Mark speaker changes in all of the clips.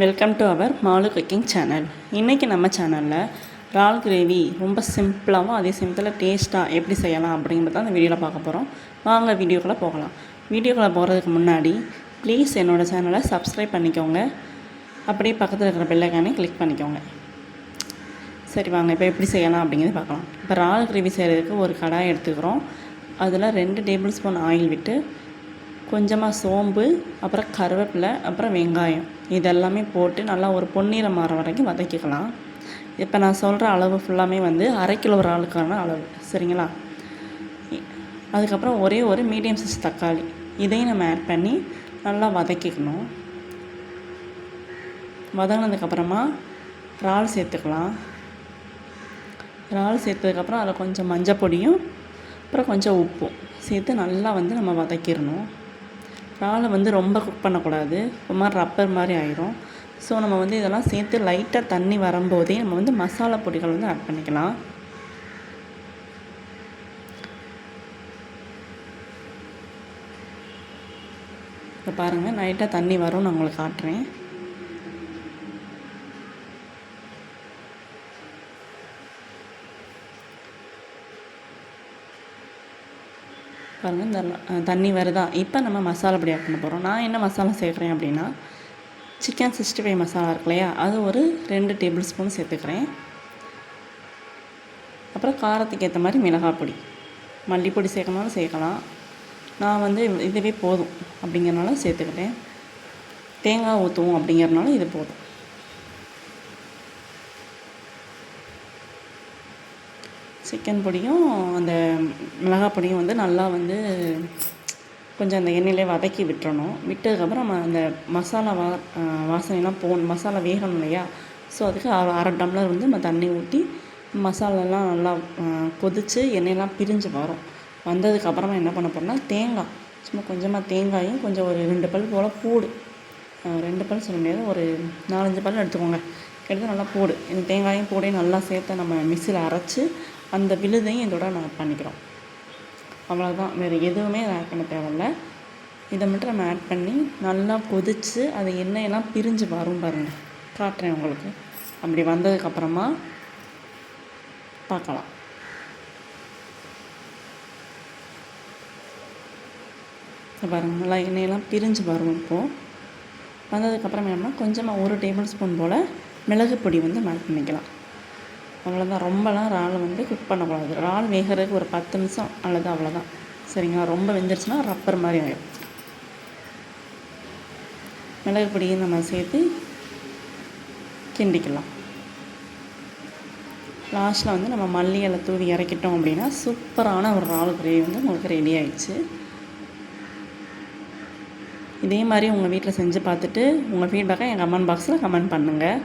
Speaker 1: Welcome to our Malu cooking channel இன்றைக்கி நம்ம சேனலில் ரால் கிரேவி ரொம்ப சிம்பிளாகவும் அதே சமயத்தில் டேஸ்ட்டாக எப்படி செய்யலாம் அப்படிங்கிறத அந்த வீடியோவில் பார்க்க போகிறோம் வாங்க வீடியோக்குள்ளே போகலாம். வீடியோக்குள்ளே போகிறதுக்கு முன்னாடி ப்ளீஸ் என்னோடய சேனலை சப்ஸ்கிரைப் பண்ணிக்கோங்க. அப்படியே பக்கத்தில் இருக்கிற பெல்லைக்கானே கிளிக் பண்ணிக்கோங்க. சரி வாங்க இப்போ எப்படி செய்யலாம் அப்படிங்கிறத பார்க்கலாம். இப்போ ரால் கிரேவி செய்கிறதுக்கு ஒரு கடாய் எடுத்துக்கிறோம். அதில் ரெண்டு டேபிள் ஸ்பூன் ஆயில் விட்டு கொஞ்சமாக சோம்பு அப்புறம் கருவேப்பிலை அப்புறம் வெங்காயம். இதெல்லாமே போட்டு நல்லா ஒரு பொன்னிறம் மாற வரைக்கும் வதக்கிக்கலாம். இப்போ நான் சொல்கிற அளவு ஃபுல்லாமே வந்து அரை கிலோ ஒரு ஆளுக்கான அளவு. சரிங்களா? அதுக்கப்புறம் ஒரே ஒரு மீடியம் சைஸ் தக்காளி. இதையும் நம்ம ஆட் பண்ணி நல்லா வதக்கிக்கணும். வதங்கினதுக்கப்புறமா இறால் சேர்த்துக்கலாம். இறால் சேர்த்ததுக்கப்புறம் அதில் கொஞ்சம் மஞ்சள் பொடியும் அப்புறம் கொஞ்சம் உப்பும் சேர்த்து நல்லா வந்து நம்ம வதக்கிடணும். இறாலை வந்து ரொம்ப குக் பண்ணக்கூடாது. ஒரு மாதிரி ரப்பர் மாதிரி ஆயிரும். ஸோ நம்ம வந்து இதெல்லாம் சேர்த்து லைட்டாக தண்ணி வரும்போதே நம்ம வந்து மசாலா பொடிகள் வந்து ஆட் பண்ணிக்கலாம். இப்போ பாருங்கள் லைட்டாக தண்ணி வரும் நான் உங்களுக்கு காட்டுறேன். பாருங்கள் இந்த தண்ணி வருதா? இப்போ நம்ம மசாலா பொடி ஆட் பண்ண போகிறோம் நான் என்ன மசாலா சேர்க்குறேன் அப்படின்னா சிக்கன் சிக்ஸ்டி ஃபைவ் மசாலா இருக்கு இல்லையா? அது ஒரு ரெண்டு டேபிள் ஸ்பூன் சேர்த்துக்கிறேன். அப்புறம் காரத்துக்கு ஏற்ற மாதிரி மிளகாய் பொடி. மல்லிப்பொடி சேர்க்கணும்னாலும் சேர்க்கலாம். நான் வந்து இதுவே போதும் அப்படிங்கிறனால சேர்த்துக்கிட்டேன். தேங்காய் ஊற்றுவோம் அப்படிங்கிறனால இது போதும். சிக்கன் பொடியும் அந்த மிளகாய் பொடியும் வந்து நல்லா வந்து கொஞ்சம் அந்த எண்ணெயிலே வதக்கி விட்டுறணும். விட்டதுக்கப்புறம் நம்ம அந்த மசாலா வா வாசனைலாம் போ மசாலா வேகணும் இல்லையா? ஸோ அதுக்கு அரை அரை டம்ளர் வந்து நம்ம தண்ணி ஊற்றி மசாலாலாம் நல்லா கொதித்து எண்ணெயெல்லாம் பிரிஞ்சு வரும். வந்ததுக்கப்புறமா என்ன பண்ண போகிறோம்னா தேங்காய். சும்மா கொஞ்சமாக தேங்காயும் கொஞ்சம் ஒரு ரெண்டு பல் போல் பூடு. ரெண்டு பல் சொல்ல முடியாது ஒரு நாலஞ்சு பல் எடுத்துக்கோங்க. எடுத்து நல்லா போடு. இந்த தேங்காயும் போடையும் நல்லா சேர்த்து நம்ம மிக்சியில் அரைச்சி அந்த விழுதையும் இதோட நம்ம பண்ணிக்கிறோம். அவ்வளோதான் வேறு எதுவுமே ஆட் பண்ண தேவையில்ல. இதை மட்டும் நம்ம ஆட் பண்ணி நல்லா கொதித்து அது எண்ணெயெல்லாம் பிரிஞ்சு வரும் பாருங்கள் காட்டுறேன் உங்களுக்கு. அப்படி வந்ததுக்கப்புறமா பார்க்கலாம். பாருங்கள் நல்லா எண்ணெயெல்லாம் பிரிஞ்சு வரும் இப்போது வந்ததுக்கப்புறம் என்னென்னா கொஞ்சமாக ஒரு டேபிள் ஸ்பூன் போல் மிளகு பொடி வந்து ஆட் பண்ணிக்கலாம். அவ்வளோதான் ரொம்பலாம் இறால் வந்து குக் பண்ணக்கூடாது. இறால் வேகிறதுக்கு ஒரு பத்து நிமிஷம் அல்லது அவ்வளோதான் சரிங்களா? ரொம்ப வெந்துருச்சுன்னா ரப்பர் மாதிரி ஆகிடும் மிளகு பொடியும் நம்ம சேர்த்து கிண்டிக்கலாம். லாஸ்ட்டில் வந்து நம்ம மல்லி இலை தூவி இறக்கிட்டோம் அப்படின்னா சூப்பரான ஒரு இறால் கிரேவி வந்து உங்களுக்கு ரெடி ஆயிடுச்சு. இதே மாதிரி உங்கள் வீட்டில் செஞ்சு பார்த்துட்டு உங்கள் ஃபீட்பேக்கை என் கமெண்ட் பாக்ஸில் கமெண்ட் பண்ணுங்கள்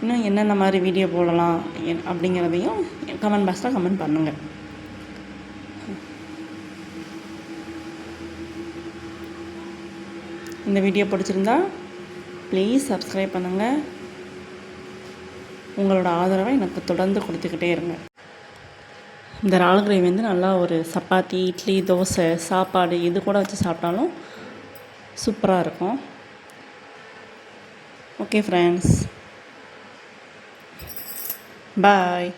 Speaker 1: இன்னும் என்னென்ன மாதிரி வீடியோ போடலாம் என் அப்படிங்கிறதையும் கமெண்ட் பாக்ஸில் கமெண்ட் பண்ணுங்கள் இந்த வீடியோ பிடிச்சிருந்தா ப்ளீஸ் சப்ஸ்கிரைப் பண்ணுங்கள் உங்களோட ஆதரவை எனக்கு தொடர்ந்து கொடுத்துக்கிட்டே இருங்க. இந்த இறால் வந்து நல்லா ஒரு சப்பாத்தி இட்லி தோசை சாப்பாடு இது கூட வச்சு சாப்பிட்டாலும் சூப்பராக இருக்கும். Okay friends Bye.